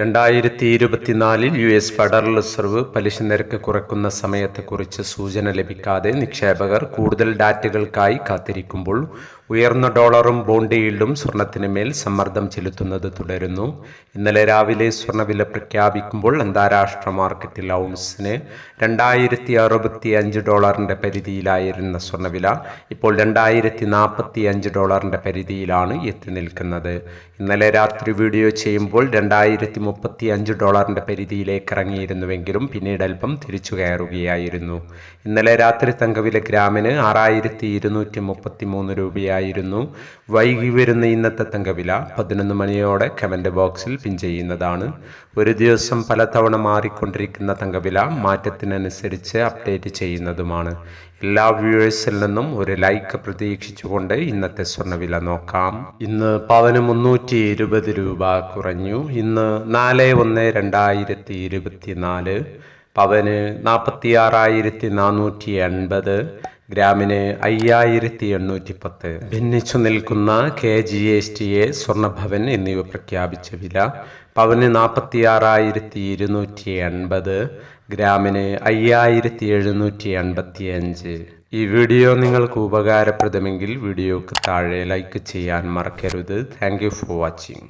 രണ്ടായിരത്തി ഇരുപത്തിനാലിൽ U S federal reserve പലിശ നിരക്ക് കുറയ്ക്കുന്ന സമയത്തെക്കുറിച്ച് സൂചന ലഭിക്കാതെ നിക്ഷേപകർ കൂടുതൽ ഡാറ്റകൾക്കായി കാത്തിരിക്കുമ്പോൾ ഉയർന്ന ഡോളറും ബോണ്ട് ഈൽഡും സ്വർണത്തിന് മേൽ സമ്മർദ്ദം ചെലുത്തുന്നത് തുടരുന്നു. ഇന്നലെ രാവിലെ സ്വർണവില പ്രഖ്യാപിക്കുമ്പോൾ അന്താരാഷ്ട്ര മാർക്കറ്റിൽ ഔൺസിന് രണ്ടായിരത്തി അറുപത്തി അഞ്ച് ഡോളറിന്റെ പരിധിയിലായിരുന്ന സ്വർണവില ഇപ്പോൾ രണ്ടായിരത്തി നാൽപ്പത്തി അഞ്ച് ഡോളറിന്റെ പരിധിയിലാണ് എത്തി നിൽക്കുന്നത്. ഇന്നലെ രാത്രി വീഡിയോ ചെയ്യുമ്പോൾ രണ്ടായിരത്തി മുപ്പത്തി അഞ്ച് ഡോളറിന്റെ പരിധിയിലേക്ക് ഇറങ്ങിയിരുന്നുവെങ്കിലും പിന്നീട് അല്പം തിരിച്ചു കയറുകയായിരുന്നു. ഇന്നലെ രാത്രി തങ്കവില ഗ്രാമിന് ആറായിരത്തി ഇരുന്നൂറ്റി മുപ്പത്തി മൂന്ന് രൂപയായിരുന്നു വൈകി വരുന്ന ഇന്നത്തെ തങ്കവില പതിനൊന്ന് മണിയോടെ കമന്റ് ബോക്സിൽ പിൻ ചെയ്യുന്നതാണ്. ഒരു ദിവസം പലതവണ മാറിക്കൊണ്ടിരിക്കുന്ന തങ്കവില മാറ്റത്തിനനുസരിച്ച് അപ്ഡേറ്റ് ചെയ്യുന്നതുമാണ്. എല്ലാ വ്യൂവേഴ്സിൽ നിന്നും ഒരു ലൈക്ക് പ്രതീക്ഷിച്ചുകൊണ്ട് ഇന്നത്തെ സ്വർണവില നോക്കാം. ഇന്ന് പവന് മുന്നൂറ്റി ഇരുപത് രൂപ കുറഞ്ഞു. ഇന്ന് നാല് ഒന്ന് രണ്ടായിരത്തി ഇരുപത്തി നാല് പവന് നാൽപ്പത്തി ആറായിരത്തി നാനൂറ്റി എൺപത് ഗ്രാമിന് അയ്യായിരത്തി എണ്ണൂറ്റി പത്ത് ഭിന്നിച്ചു നിൽക്കുന്ന K G S T A Swarnabhavan എന്നിവ പ്രഖ്യാപിച്ച വില പവന് നാൽപ്പത്തി ആറായിരത്തി ഇരുന്നൂറ്റി എൺപത് ഗ്രാമിന് അയ്യായിരത്തി എഴുന്നൂറ്റി എൺപത്തി അഞ്ച് ഈ വീഡിയോ നിങ്ങൾക്ക് ഉപകാരപ്രദമെങ്കിൽ വീഡിയോക്ക് താഴെ ലൈക്ക് ചെയ്യാൻ മറക്കരുത്. Thank you for watching.